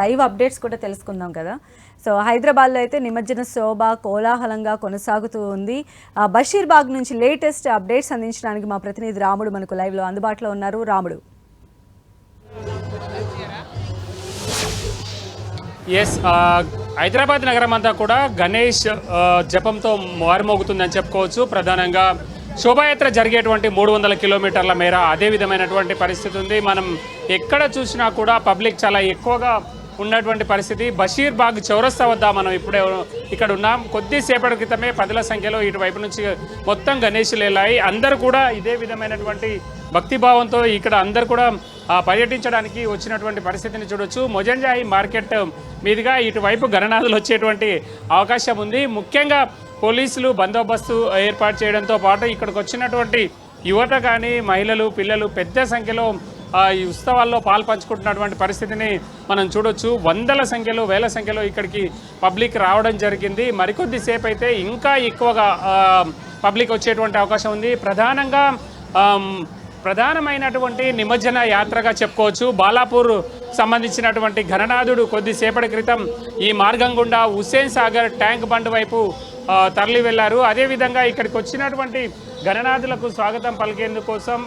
Live updates కూడా తెలుసుకుందాం కదా. సో హైదరాబాద్లో అయితే నిమజ్జన శోభ కోలాహలంగా కొనసాగుతూ ఉంది. బషీర్బాగ్ నుంచి లేటెస్ట్ అప్డేట్స్ అందించడానికి మా ప్రతినిధి రాముడు మనకు లైవ్లో అందుబాటులో ఉన్నారు. రాముడు. ఎస్ హైదరాబాద్ నగరం అంతా కూడా గణేష్ జపంతో మారుమోగుతుందని చెప్పుకోవచ్చు. ప్రధానంగా శోభాయాత్ర జరిగేటువంటి మూడు వందల కిలోమీటర్ల మేర అదే విధమైనటువంటి పరిస్థితి ఉంది. మనం ఎక్కడ చూసినా కూడా పబ్లిక్ చాలా ఎక్కువగా ఉన్నటువంటి పరిస్థితి. బషీర్బాగ్ చౌరస్తా వద్ద మనం ఇప్పుడే ఇక్కడ ఉన్నాం. కొద్దిసేపటి క్రితమే పదుల సంఖ్యలో ఇటువైపు నుంచి మొత్తం గణేషులు వెళ్ళాయి. అందరూ కూడా ఇదే విధమైనటువంటి భక్తిభావంతో ఇక్కడ అందరు కూడా పర్యటించడానికి వచ్చినటువంటి పరిస్థితిని చూడొచ్చు. మొజంజాయి మార్కెట్ మీదుగా ఇటువైపు గణనాథులు వచ్చేటువంటి అవకాశం ఉంది. ముఖ్యంగా పోలీసులు బందోబస్తు ఏర్పాటు చేయడంతో పాటు ఇక్కడికి వచ్చినటువంటి యువత కానీ మహిళలు పిల్లలు పెద్ద సంఖ్యలో ఈ ఉత్సవాల్లో పాలు పంచుకుంటున్నటువంటి పరిస్థితిని మనం చూడొచ్చు. వందల సంఖ్యలో వేల సంఖ్యలో ఇక్కడికి పబ్లిక్ రావడం జరిగింది. మరికొద్ది సేపు అయితే ఇంకా ఎక్కువగా పబ్లిక్ వచ్చేటువంటి అవకాశం ఉంది. ప్రధానంగా ప్రధానమైనటువంటి నిమజ్జన యాత్రగా చెప్పుకోవచ్చు. బాలాపూర్ సంబంధించినటువంటి ఘననాథుడు కొద్దిసేపటి క్రితం ఈ మార్గం గుండా హుస్సేన్ సాగర్ ట్యాంక్ బండ్ వైపు తరలి వెళ్ళారు అదేవిధంగా ఇక్కడికి వచ్చినటువంటి గణనాథులకు స్వాగతం పలికేందుకోసం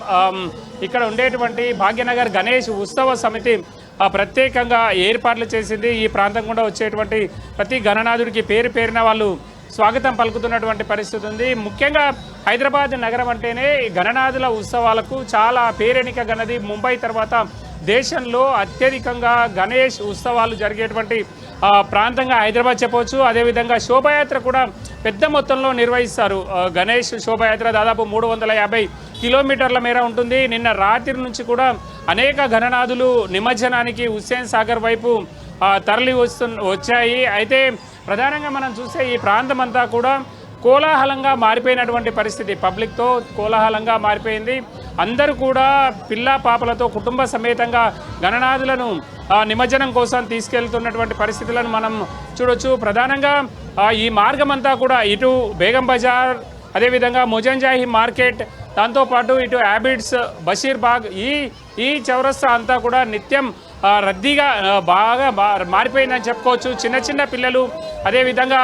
ఇక్కడ ఉండేటువంటి భాగ్యనగర్ గణేష్ ఉత్సవ సమితి ఆ, ప్రత్యేకంగా ఏర్పాట్లు చేసింది. ఈ ప్రాంతం గుండా వచ్చేటువంటి ప్రతి గణనాథుడికి పేరు పేరిన వాళ్ళు స్వాగతం పలుకుతున్నటువంటి పరిస్థితి ఉంది. ముఖ్యంగా హైదరాబాద్ నగరం అంటేనే గణనాథుల ఉత్సవాలకు చాలా పేరెనిక గనది ముంబై తర్వాత దేశంలో అత్యధికంగా గణేష్ ఉత్సవాలు జరిగేటువంటి ప్రాంతంగా హైదరాబాద్ చెప్పవచ్చు. అదేవిధంగా శోభాయాత్ర కూడా పెద్ద మొత్తంలో నిర్వహిస్తారు. గణేష్ శోభాయాత్ర దాదాపు మూడు వందల యాభై కిలోమీటర్ల మేర ఉంటుంది. నిన్న రాత్రి నుంచి కూడా అనేక ఘననాథులు నిమజ్జనానికి హుస్సేన్ సాగర్ వైపు తరలి వస్తు వచ్చాయి. అయితే ప్రధానంగా మనం చూస్తే ఈ ప్రాంతం అంతా కూడా కోలాహలంగా మారిపోయినటువంటి పరిస్థితి పబ్లిక్తో కోలాహలంగా మారిపోయింది. అందరూ కూడా పిల్ల పాపలతో కుటుంబ సమేతంగా గణనాథులను నిమజ్జనం కోసం తీసుకెళ్తున్నటువంటి పరిస్థితులను మనం చూడొచ్చు. ప్రధానంగా ఈ మార్గం అంతా కూడా ఇటు బేగం బజార్ అదేవిధంగా ముజంజాహి మార్కెట్ దాంతోపాటు ఇటు హ్యాబిట్స్ బషీర్ బాగ్ ఈ ఈ చౌరస్తా అంతా కూడా నిత్యం రద్దీగా బాగా మారిపోయిందని చెప్పుకోవచ్చు. చిన్న చిన్న పిల్లలు అదేవిధంగా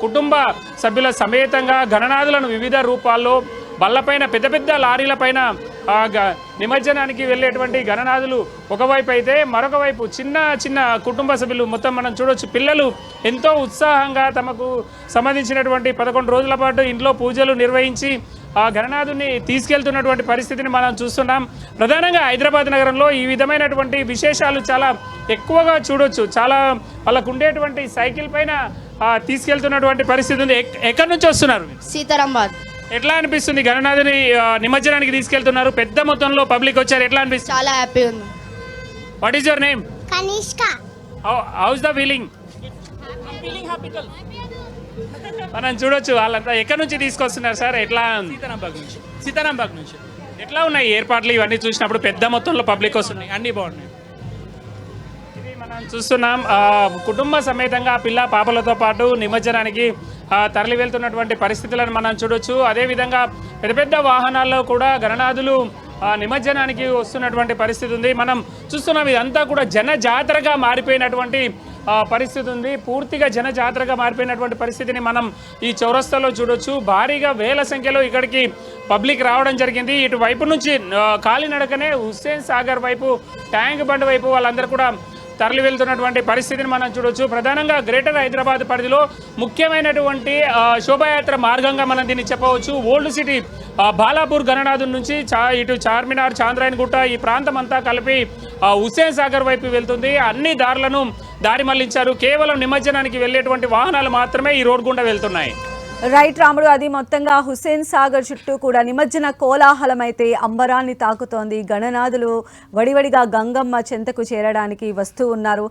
కుటుంబ సభ్యుల సమేతంగా గణనాథులను వివిధ రూపాల్లో బళ్ళపైన పెద్ద పెద్ద లారీలపైన పైన గ- నిమజ్జనానికి వెళ్ళేటువంటి గణనాథులు ఒకవైపు అయితే మరొక వైపు చిన్న చిన్న కుటుంబ సభ్యులు మొత్తం మనం చూడొచ్చు. పిల్లలు ఎంతో ఉత్సాహంగా తమకు సంబంధించినటువంటి పదకొండు రోజుల పాటు ఇంట్లో పూజలు నిర్వహించి ఆ గణనాథుని తీసుకెళ్తున్నటువంటి పరిస్థితిని మనం చూస్తున్నాం. ప్రధానంగా హైదరాబాద్ నగరంలో ఈ విధమైనటువంటి విశేషాలు చాలా ఎక్కువగా చూడొచ్చు. చాలా వాళ్ళకు ఉండేటువంటి సైకిల్ పైన ఆ, తీసుకెళ్తున్నటువంటి పరిస్థితి ఉంది. ఎక్- ఎక్కడి నుంచి వస్తున్నారు? సీతారాంబాద్. ఎట్లా అనిపిస్తుంది గణనాథుని ఆ, నిమజ్జనానికి తీసుకెళ్తున్నారు? పెద్ద మొత్తంలో పబ్లిక్ వచ్చారు. ఎట్లా అనిపిస్తుంది? చాలా హ్యాపీ ఉంది. What is your name Kanishka. How's the feeling మనం చూడొచ్చు వాళ్ళంతా ఎక్కడి నుంచి తీసుకొస్తున్నారు సార్? ఎట్లా? సీతారాంబాగ్ నుంచి. సీతారాంబాగ్ నుంచి. ఎట్లా ఉన్నాయి ఏర్పాట్లు? ఇవన్నీ చూసినప్పుడు పెద్ద మొత్తంలో పబ్లిక్ వస్తున్నాయి. అన్నీ బాగున్నాయి. ఇది మనం చూస్తున్నాం కుటుంబ సమేతంగా పిల్ల పాపలతో పాటు నిమజ్జనానికి తరలి వెళ్తున్నటువంటి పరిస్థితులను మనం చూడొచ్చు. అదేవిధంగా పెద్ద పెద్ద వాహనాల్లో కూడా గణనాథులు నిమజ్జనానికి వస్తున్నటువంటి పరిస్థితి ఉంది. మనం చూస్తున్నాం ఇదంతా కూడా జన జాతరగా మారిపోయినటువంటి పరిస్థితి ఉంది. పూర్తిగా జన జాతరగా మారిపోయినటువంటి పరిస్థితిని మనం ఈ చౌరస్తాలో చూడొచ్చు. భారీగా వేల సంఖ్యలో ఇక్కడికి పబ్లిక్ రావడం జరిగింది. ఇటువైపు నుంచి కాలినడకనే హుస్సేన్ సాగర్ వైపు ట్యాంక్ బండ్ వైపు వాళ్ళందరూ కూడా తరలి వెళ్తున్నటువంటి పరిస్థితిని మనం చూడొచ్చు. ప్రధానంగా గ్రేటర్ హైదరాబాద్ పరిధిలో ముఖ్యమైనటువంటి శోభాయాత్ర మార్గంగా మనం దీన్ని చెప్పవచ్చు. ఓల్డ్ సిటీ బాలాపూర్ గణనాథం నుంచి చా ఇటు చార్మినార్ చాంద్రాయన్ గుట్ట ఈ ప్రాంతం అంతా కలిపి హుస్సేన్ సాగర్ వైపు వెళ్తుంది. అన్ని దారులను దారి మళ్ళించారు. కేవలం నిమజ్జనానికి వెళ్ళేటువంటి వాహనాలు మాత్రమే ఈ రోడ్ గుండా వెళ్తున్నాయి. రైట్ రాముడు అది మొత్తంగా హుస్సేన్ సాగర్ చుట్టూ కూడా నిమజ్జన కోలాహలం అయితే అంబరాన్ని తాకుతోంది. గణనాథులు వడివడిగా గంగమ్మ చెంతకు చేరడానికి వస్తూ ఉన్నారు.